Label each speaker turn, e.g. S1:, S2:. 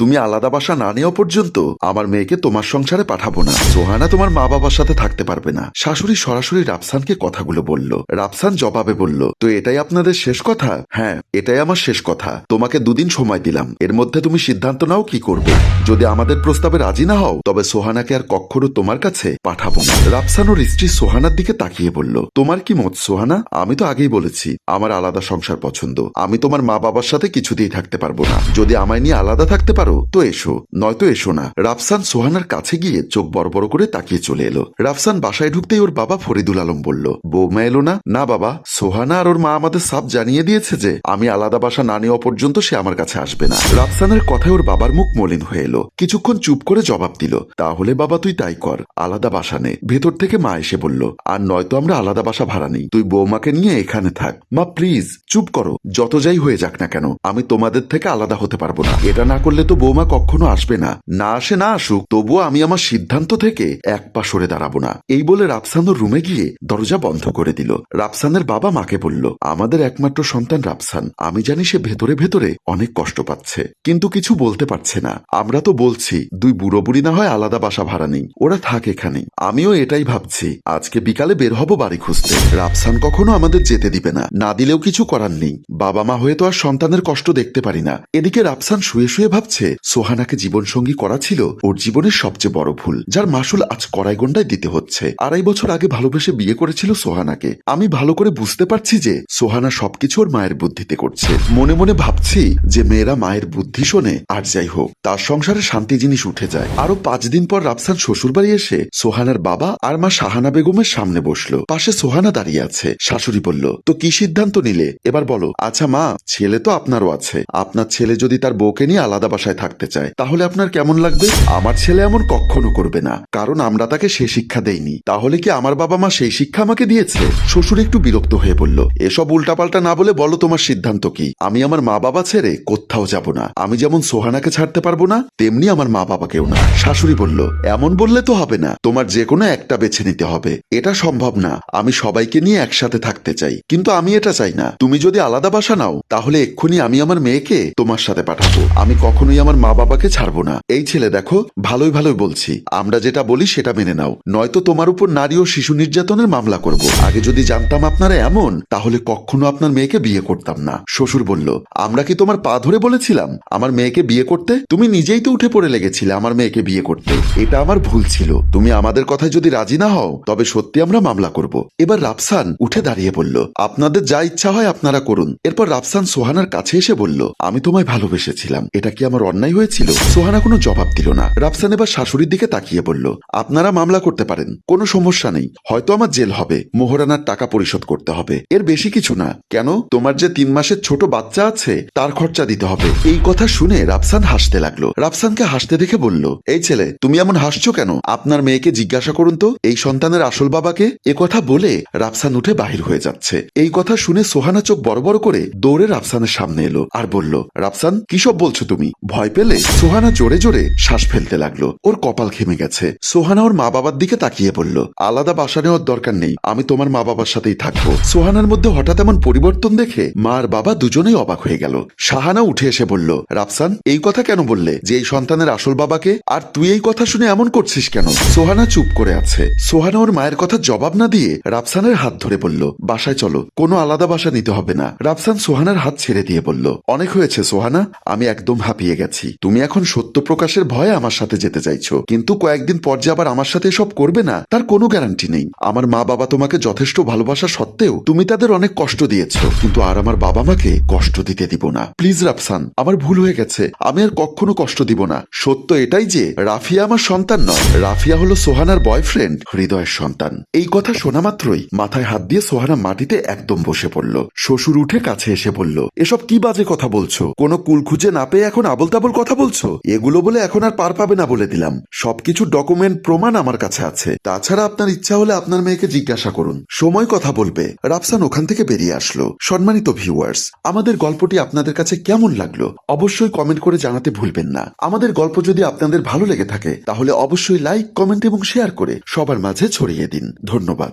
S1: তুমি আলাদা বাসা না নেওয়া পর্যন্ত আমার মেয়েকে তোমার সংসারে পাঠাবো না। সোহানা তোমার মা বাবার সাথে থাকতে পারবে না। শাশুড়ি সরাসরি রাফসানকে কথাগুলো বলল। রাফসান জবাবে বলল, তো এটাই আপনাদের শেষ কথা? হ্যাঁ এটাই আমার শেষ কথা। তোমাকে দুদিন সময় দিলাম। এর মধ্যে তুমি সিদ্ধান্ত নাও কি করবে। যদি আমাদের প্রস্তাবে রাজি না হও, তবে সোহানাকে আর কখনো তোমার কাছে পাঠাবো না। রাফসান ওর স্ত্রী সোহানার দিকে তাকিয়ে বলল, তোমার কি মত সোহানা? আমি তো আগেই বলেছি, আমার আলাদা সংসার পছন্দ। আমি তোমার মা বাবার সাথে কিছুতেই থাকতে পারব না। যদি আমায় নিয়ে আলাদা থাকতে পারো তো এসো। নয়তো এসো না। রাফসান সোহানার কাছে গিয়ে চোখ বড় বড় করে তাকিয়ে চলে এলো। রাফসান বাসায় ঢুকতেই ওর বাবা ফরিদুল আলম বলল, বৌমা এলো না? না, বাবা। সোহানা আর ওর মা আমাদের সাপ জানিয়ে দিয়েছে যে, আমি আলাদা বাসা না নেওয়া পর্যন্ত সে আমার কাছে আসবে না। রাফসানের কথায় ওর বাবার মুখ মলিন হয়ে এলো। কিছুক্ষণ চুপ করে জবাব দিল, তাহলে বাবা, তুই তাই কর। আলাদা বাসা নে। ভেতর থেকে মা এসে বলল, আর নয়তো আমরা আলাদা বাসা ভাড়া নেই। তুই বৌমাকে নিয়ে এখানে থাক। মা, প্লিজ, চুপ করো। যত যাই হয়ে যাক না কেন, আমি তোমাদের থেকে আলাদা হতে পারব না। এটা না করলে তো বৌমা কখনো আসবে না। না আসে, না আসুক, তবুও আমি আমার সিদ্ধান্ত থেকে এক পা সরে দাঁড়াবো না। এই বলে রাফসান ওর রুমে গিয়ে দরজা বন্ধ করে দিল। রাফসানের বাবা মাকে বলল, আমাদের একমাত্র সন্তান রাফসান। আমি জানি সে ভেতরে ভেতরে অনেক কষ্ট পাচ্ছে, কিন্তু কিছু বলতে পারছে না। আমরা তো বলছি, দুই বুড়ো বুড়ি না হয় আলাদা বাসা ভাড়া নেই। ওরা থাক এখানে। আমিও এটাই ভাবছি। আজকে বিকালে বের হব বাড়ি খুঁজতে। রাফসান কখনো আমাদের যেতে দিবে না। না দিলেও কিছু করার নেই। বাবা মা হয়ে তো আর সন্তানের কষ্ট দেখতে পারি না। এদিকে রাফসান শুয়ে শুয়ে ভাবছে সোহানাকে জীবনসঙ্গী করা ছিল ওর জীবনের সবচেয়ে বড় ভুল, যার মাসুল আজ কড়াইগন্ডায় দিতে হচ্ছে। আড়াই বছর আগে ভালোবেসে বিয়ে করেছিল সোহানাকে। আমি ভালো করে বুঝতে পারছি যে সোহানা সবকিছু ওর মায়ের বুদ্ধিতে করছে। মনে মনে ভাবছি যে মেয়েরা মায়ের বুদ্ধি শোনে, আর যাই হোক, তার সংসারে শান্তি জিনিস উঠে যায়। আরও পাঁচ দিন পর রাফসান শ্বশুরবাড়ি এসে সোহানার বাবা আর মা শাহানা বেগমের সামনে বসল। পাশে সোহানা দাঁড়িয়ে আছে। শাশুড়ি বলল, তো কি সিদ্ধান্ত নিলে? এবার বলো আচ্ছা মা, ছেলে তো আপনারও আছে। আপনার ছেলে যদি তার বউকে নিয়ে আলাদা বাসায় থাকতে চায়। তাহলে আপনার কেমন লাগবে? আমার ছেলে এমন কখনো করবে না, কারণ আমরা তাকে সে শিক্ষা দেইনি। তাহলে কি আমার বাবা মা সেই শিক্ষা আমাকে দিয়েছে? শ্বশুর একটু বিরক্ত হয়ে বলল, এসব উল্টাপাল্টা না বলে বলো তোমার সিদ্ধান্ত কি? আমি আমার মা বাবা ছেড়ে কোথাও যাব না। আমি যেমন সোহানাকে ছাড়তে পারব না, তেমনি আমার মা বাবাকেও না। শাশুড়ি বলল, এমন বললে তো হবে না। তোমার যে কোনো একটা বেছে নিতে হবে। এটা সম্ভব না। আমি সবাইকে নিয়ে একসাথে থাকতে চাই। কিন্তু আমি এটা চাই না। তুমি যদি আলাদা বাসা নাও, তাহলে এক্ষুনি আমি আমার মেয়েকে তোমার সাথে পাঠাবো। আমি কখনোই আমার মা বাবাকে ছাড়বো না। এই ছেলে দেখো, ভালোই ভালোই বলছি। আমরা যেটা বলি সেটা মেনে নাও। নয়তো তোমার উপর নারী ও শিশু নির্যাতনের মামলা করব। আগে যদি জানতাম আপনারা এমন, তাহলে কখনো আপনার মেয়েকে বিয়ে করতাম না। শ্বশুর বলল, আমরা কি তোমার পা ধরে বলেছিলাম? আমার মেয়েকে বিয়ে করতে? তুমি নিজেই তো উঠে পড়ে লেগেছিলে আমার মেয়েকে বিয়ে করতে। এটা আমার ভুল ছিল। তুমি আমাদের কথায় যদি রাজি না হও, তবে সত্যি আমরা মামলা করব। এবার রাফসান উঠে দাঁড়িয়ে বলল, আপনাদের যা ইচ্ছা হয় আপনারা করুন। এরপর রাফসান সোহানার কাছে এসে বলল, আমি তোমায় ভালোবেসেছিলাম। এটা কি আমার অন্যায় হয়েছিল। সোহানা কোনো জবাব দিল না। রাফসান এবার শাশুড়ির দিকে তাকিয়ে বলল, আপনারা মামলা করতে পারেন, কোনো সমস্যা নেই। হয়তো আমার জেল হবে, মোহরানার টাকা পরিশোধ করতে হবে। এর বেশি কিছু না। কেন? তোমার যে তিন মাসের ছোট বাচ্চা আছে, তার খরচা দিতে হবে। এই কথা শুনে রাফসান হাসতে লাগল। রাফসানকে হাসতে দেখে বলল, এই ছেলে, তুমি এমন হাসছো কেন? আপনার মেয়েকে জিজ্ঞাসা করুন তো, এই সন্তানের আসল বাবাকে? এ কথা বলে রাফসান উঠে বাহির হয়ে যাচ্ছে। এই কথা শুনে সোহানা চোখ বড় বড় করে দৌড়ে রাফসানের সামনে এলো আর বলল, রাফসান, কি সব বলছো তুমি? ভয় পেলে সোহানা জোরে জোরে শ্বাস ফেলতে লাগল। ওর কপাল ঘেমে গেছে। সোহানা ওর মা বাবার দিকে তাকিয়ে বলল আলাদা বাসা নেওয়ার দরকার নেই। আমি তোমার মা বাবার সাথেই থাকব। সোহানার মধ্যে হঠাৎ এমন পরিবর্তন দেখে মা আর বাবা দুজনেই অবাক হয়ে গেল। শাহানা উঠে এসে বলল, রাফসান, এই কথা কেন বললে? যে এই সন্তানের আসল বাবাকে, আর তুই এই কথা শুনে এমন করছিস কেন? সোহানা চুপ করে আছে। সোহানা ওর মায়ের কথা জবাব না দিয়ে রাফসানের হাত ধরে বলল, বাসায় চলো। কোনো আলাদা বাসা নিতে হবে না। রাফসান সোহানার হাত ছেড়ে দিয়ে বলল, অনেক হয়েছে সোহানা। আমি একদম হাঁপিয়ে গেছি। তুমি এখন সত্য প্রকাশের ভয়ে আমার সাথে যেতে চাইছো। কিন্তু কয়েকদিন পর যে আবার আমার সাথে সব করবে না, তার কোনো গ্যারান্টি নেই। আমার মা বাবা তোমাকে যথেষ্ট ভালোবাসা সত্ত্বেও তুমি তাদের অনেক কষ্ট দিয়েছ। কিন্তু আর আমার বাবা মাকে কষ্ট দিতে দিব না। প্লিজ রাফসান, আমার ভুল হয়ে গেছে। আমি আর কখনো কষ্ট দিব না। সত্য এটাই যে, রাফিয়া আমার সন্তান নয়। রাফিয়া হলো সোহানার বয়ফ্রেন্ড হৃদয়ের সন্তান। এই কথা শোনা মাত্রই মাথায় হাত দিয়ে সোহানা মাটিতে একদম বসে পড়ল। শ্বশুর উঠে কাছে এসে বলল, এসব কি বাজে কথা বলছো? কোনো কুল খুঁজে না পেয়ে এখন আবল কথা বলছো? এগুলো বলে এখন আর পার পাবে না বলে দিলাম। সবকিছু ডকুমেন্ট প্রমাণ আমার কাছে আছে। তাছাড়া আপনার ইচ্ছা হলে আপনার মেয়েকে জিজ্ঞাসা করুন। সময় কথা বলবে। রাফসান ওখান থেকে বেরিয়ে আসলো। সম্মানিত ভিউয়ার্স আমাদের গল্পটি আপনাদের কাছে কেমন লাগল? অবশ্যই কমেন্ট করে জানাতে ভুলবেন না। আমাদের গল্প যদি আপনাদের ভালো লেগে থাকে, তাহলে অবশ্যই লাইক কমেন্ট এবং শেয়ার করে সবার মাঝে ছড়িয়ে দিন। ধন্যবাদ।